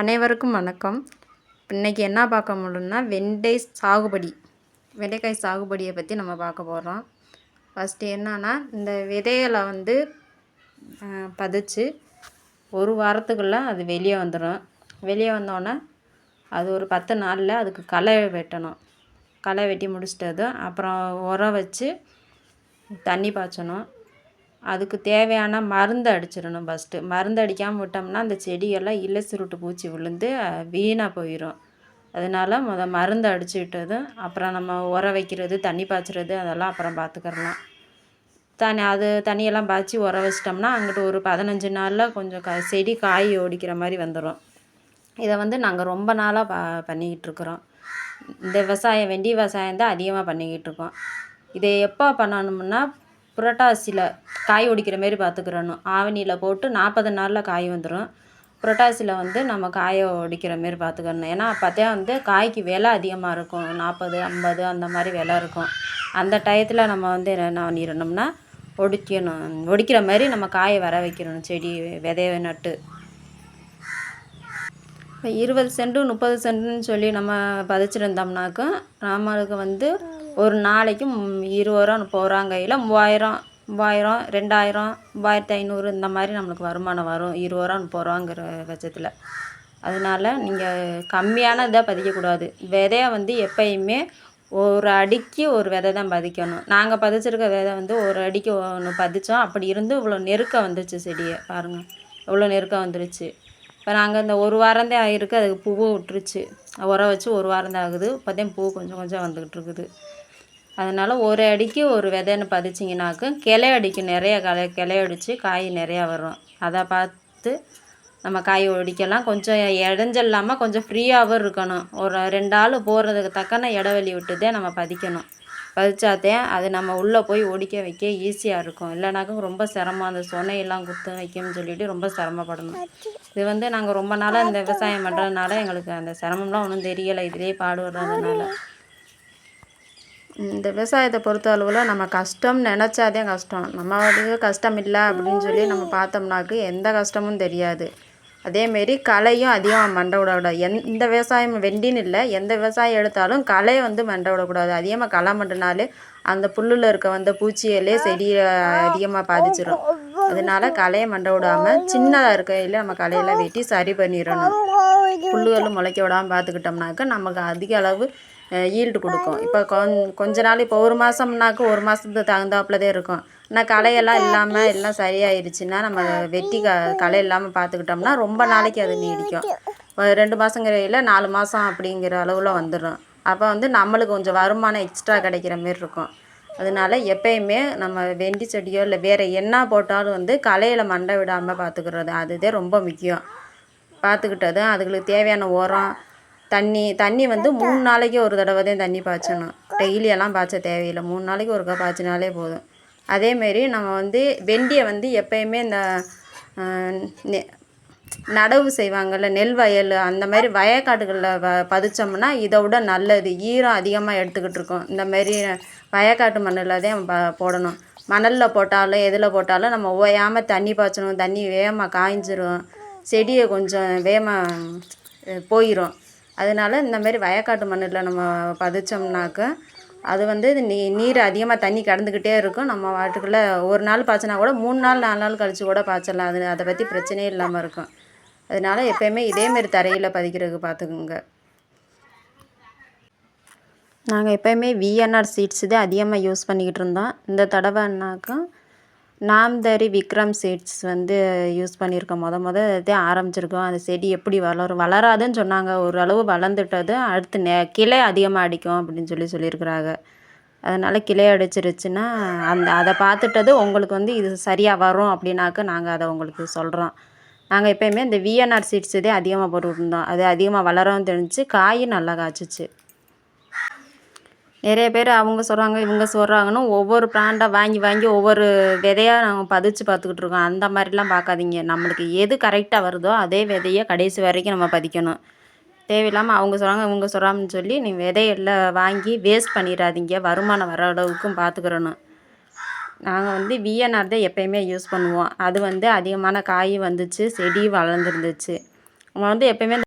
அனைவருக்கும் வணக்கம். இன்றைக்கி என்ன பார்க்க முடியும்னா வெண்டை சாகுபடி வெண்டைக்காய் சாகுபடியை பற்றி நம்ம பார்க்க போகிறோம் ஃபஸ்ட்டு என்னன்னா இந்த விதைகளை வந்து பதிச்சு ஒரு வாரத்துக்குள்ளே அது வெளியே வந்துடும் வெளியே வந்தோடனே அது ஒரு பத்து நாளில் அதுக்கு களை வெட்டணும். களை வெட்டி முடிச்சிட்டதும் அப்புறம் உரம் வச்சு தண்ணி பாய்ச்சணும். அதுக்கு தேவையான மருந்து அடிச்சிடணும் ஃபஸ்ட்டு மருந்து அடிக்காமல் விட்டோம்னா அந்த செடியெல்லாம் இலை சுருட்டு பூச்சி விழுந்து வீணாக போயிடும் அதனால முத மருந்து அடிச்சு விட்டதும் அப்புறம் நம்ம உரம் வைக்கிறது தண்ணி பாய்ச்சுறது அதெல்லாம் அப்புறம் பார்த்துக்கிறலாம் தண்ணி அது தண்ணியெல்லாம் பாய்ச்சி உர வச்சிட்டோம்னா அங்கிட்டு ஒரு பதினஞ்சு நாளில் கொஞ்சம் க செடி காய் ஓடிக்கிற மாதிரி வந்துடும் இதை வந்து நாங்கள் ரொம்ப நாளாக ப பண்ணிக்கிட்டுருக்குறோம். இந்த விவசாயம் வெண்டி விவசாயம் தான் அதிகமாக பண்ணிக்கிட்டு இருக்கோம் இதை எப்போ பண்ணணும்னா புரட்டாசியில் காய் ஒடிக்கிற மாரி பார்த்துக்கிறணும் ஆவணியில் போட்டு நாற்பது நாளில் காய் வந்துடும் புரட்டாசியில் வந்து நம்ம காயை ஒடிக்கிற மாரி பார்த்துக்கணும் ஏன்னா அப்போத்தான் வந்து காய்க்கு விலை அதிகமாக இருக்கும். நாற்பது ஐம்பது அந்த மாதிரி விலை இருக்கும். அந்த டயத்தில் நம்ம வந்து என்ன பண்ணிடணும்னா ஒடிக்கணும். ஒடிக்கிற மாதிரி நம்ம காயை வர வைக்கணும். செடி விதைய நட்டு. இப்போ இருபது சென்ட்டு முப்பது சென்ட்டுன்னு சொல்லி நம்ம பதிச்சிருந்தோம்னாக்கும் நம்மளுக்கு வந்து ஒரு நாளைக்கு இருபது ரூபா முப்பது ரூபாங் கையில். மூவாயிரம் மூவாயிரம் ரெண்டாயிரம் மூவாயிரத்தி ஐநூறு இந்த மாதிரி நம்மளுக்கு வருமானம் வரும். இருபது ரூபா முப்பது ரூபாங்கிற பட்சத்தில். அதனால நீங்கள் கம்மியான இதாக பதிக்கக்கூடாது விதையை வந்து எப்பயுமே ஒரு அடிக்கு ஒரு விதை தான் பதிக்கணும். நாங்கள் பதிச்சிருக்க விதை வந்து ஒரு அடிக்கு ஒன்று பதித்தோம் அப்படி இருந்து இவ்வளோ நெருக்கம் வந்துச்சு செடியை. பாருங்கள் இவ்வளோ நெருக்கம் வந்துருச்சு. இப்போ நாங்கள் இந்த ஒரு வாரம் தான் ஆகிருக்கு அதுக்கு பூவும் விட்டுருச்சு. உரம் வச்சு ஒரு வாரம் தான் ஆகுது. இப்போ தான் பூ கொஞ்சம் கொஞ்சம் வந்துக்கிட்டு இருக்குது. அதனால் ஒரு அடிக்கு ஒரு விதைன்னு பதிச்சிங்கனாக்க கிளை அடிக்கும் நிறைய களை கிளை அடித்து காய் நிறையா வரும். அதை பார்த்து நம்ம காய் ஒடிக்கலாம். கொஞ்சம் இடைஞ்சல்லாமல் கொஞ்சம் ஃப்ரீயாகவும் இருக்கணும். ஒரு ரெண்டு ஆள் போகிறதுக்கு தக்கன இடைவெளி விட்டுதே நம்ம பதிக்கணும். பதிச்சாத்தேன் அது நம்ம உள்ளே போய் ஒடிக்க வைக்க ஈஸியாக இருக்கும். இல்லைனாக்கும் ரொம்ப சிரமம். அந்த சொனையெல்லாம் குத்து வைக்கணும்னு சொல்லிட்டு ரொம்ப சிரமப்படணும். இது வந்து நாங்கள் ரொம்ப நாளாக இந்த விவசாயம் பண்ணுறதுனால எங்களுக்கு அந்த சிரமம்லாம் ஒன்றும் தெரியலை. இதிலே பாடுபடுறதுனால. இந்த விவசாயத்தை பொறுத்த அளவில் நம்ம கஷ்டம் நினச்சாதே கஷ்டம். நம்ம வந்து கஷ்டம் இல்லை அப்படின்னு சொல்லி நம்ம பார்த்தோம்னாக்கு எந்த கஷ்டமும் தெரியாது. அதேமாரி களையும் அதிகம் மண்டை விடக்கூடாது. எந்த இந்த விவசாயம் வெண்டின்னு இல்லை எந்த விவசாயம் எடுத்தாலும் களையை வந்து மண்டை விடக்கூடாது. அதிகமாக களை மண்டினாலே அந்த புல்லில் இருக்க வந்த பூச்சியிலே செடியை அதிகமாக பாதிச்சிடும் அதனால களையை மண்டை விடாமல் சின்னதாக இருக்கையில் நம்ம களையெல்லாம் வெட்டி சரி பண்ணிடணும் புல்லுகளும் முளைக்க விடாமல் பார்த்துக்கிட்டோம்னாக்கா நமக்கு அதிக அளவு ஈல்டு கொடுக்கும். இப்போ கொஞ் கொஞ்ச நாள் இப்போ ஒரு மாதம்னாக்க ஒரு மாதத்துக்கு தகுந்தாப்புல தான் இருக்கும். ஆனால் களையெல்லாம் இல்லாமல் எல்லாம் சரியாயிருச்சுன்னா நம்ம வெட்டி க களை இல்லாமல் பார்த்துக்கிட்டோம்னா ரொம்ப நாளைக்கு அது நீடிக்கும். ரெண்டு ரெண்டு மாதங்கிறையில் நாலு மாதம் அப்படிங்கிற அளவில் வந்துடும் அப்போ வந்து நம்மளுக்கு கொஞ்சம் வருமானம் எக்ஸ்ட்ரா கிடைக்கிற மாரி இருக்கும். அதனால எப்பயுமே நம்ம வெண்டி செடியோ இல்லை வேறு என்ன போட்டாலும் வந்து களையில் மண்டை விடாமல் பார்த்துக்கிறது அதுதான் ரொம்ப முக்கியம். பார்த்துக்கிட்டதும் அதுகளுக்கு தேவையான உரம் தண்ணி தண்ணி வந்து மூணு நாளைக்கு ஒரு தடவை தான் தண்ணி பாய்ச்சணும். டெய்லியெல்லாம் பாய்ச்ச தேவையில்லை. மூணு நாளைக்கு ஒருக்கா பாய்ச்சினாலே போதும். அதேமாரி நம்ம வந்து வெண்டியை வந்து எப்பயுமே இந்த நெ நடவு செய்வாங்கள்ல நெல் வயல் அந்த மாதிரி வயக்காட்டுகளில் வ பதிச்சோம்னா இதை விட நல்லது. ஈரம் அதிகமாக எடுத்துக்கிட்டு இருக்கோம். இந்த மாரி வயக்காட்டு மண்ணில் தான் ப போடணும். மணலில் போட்டாலும் எதில் போட்டாலும் நம்ம ஓயாமல் தண்ணி பாய்ச்சணும். தண்ணி வேகமாக காய்ஞ்சிரும். செடியை கொஞ்சம் வேகமாக போயிடும் அதனால இந்த மாதிரி வயக்காட்டு மண்ணில் நம்ம பதிச்சோம்னாக்க அது வந்து நீ நீர் அதிகமாக தண்ணி கடந்துக்கிட்டே இருக்கும். நம்ம வாட்டுக்குள்ளே ஒரு நாள் பாய்ச்சினா கூட மூணு நாள் நாலு நாள் கழித்து கூட பாய்ச்சலாம் அது அதை பற்றி பிரச்சனையே இல்லாமல் இருக்கும். அதனால எப்போயுமே இதேமாரி தரையில் பதிக்கிறதுக்கு பார்த்துக்குங்க நாங்கள் எப்போயுமே விஎன்ஆர் சீட்ஸு தான் அதிகமாக யூஸ் பண்ணிக்கிட்டு இருந்தோம். இந்த தடவைனாக்கா நாம்தரி விக்ரம் சீட்ஸ் வந்து யூஸ் பண்ணியிருக்கோம். மொதல் மொதல் இதே ஆரம்பிச்சிருக்கோம். அந்த செடி எப்படி வளரும் வளராதுன்னு சொன்னாங்க. ஓரளவு வளர்ந்துட்டது. அடுத்து நெ கிளை அதிகமாக அடிக்கும் அப்படின்னு சொல்லி சொல்லியிருக்கிறாங்க. அதனால் கிளை அடிச்சிருச்சுன்னா அந்த அதை பார்த்துட்டது உங்களுக்கு வந்து இது சரியாக வரும் அப்படின்னாக்க நாங்கள் அதை உங்களுக்கு சொல்கிறோம் நாங்கள் எப்போயுமே இந்த விஎன்ஆர் சீட்ஸு தான் அதிகமாக போட்டுருந்தோம் இருந்தோம். அது அதிகமாக வளரவும் தெரிஞ்சு காயும் நல்லா காய்ச்சிச்சு. நிறைய பேர் அவங்க சொல்கிறாங்க இவங்க சொல்கிறாங்கன்னு ஒவ்வொரு ப்ராண்டாக வாங்கி வாங்கி ஒவ்வொரு விதையாக நாங்கள் பதிச்சு பார்த்துக்கிட்டு இருக்கோம். அந்த மாதிரிலாம் பார்க்காதீங்க. நம்மளுக்கு எது கரெக்டாக வருதோ அதே விதையை கடைசி வரைக்கும் நம்ம பதிக்கணும். தேவையில்லாமல் அவங்க சொல்கிறாங்க இவங்க சொல்கிறாங்கன்னு சொல்லி நீ விதையெல்லாம் வாங்கி வேஸ்ட் பண்ணிடாதீங்க. வருமானம் வர அளவுக்கும் பார்த்துக்கிறணும். நாங்கள் வந்து விஎன்ஆர் தான் எப்போயுமே யூஸ் பண்ணுவோம். அது வந்து அதிகமான காய் வந்துச்சு செடி வளர்ந்துருந்துச்சு. நம்ம வந்து எப்போயுமே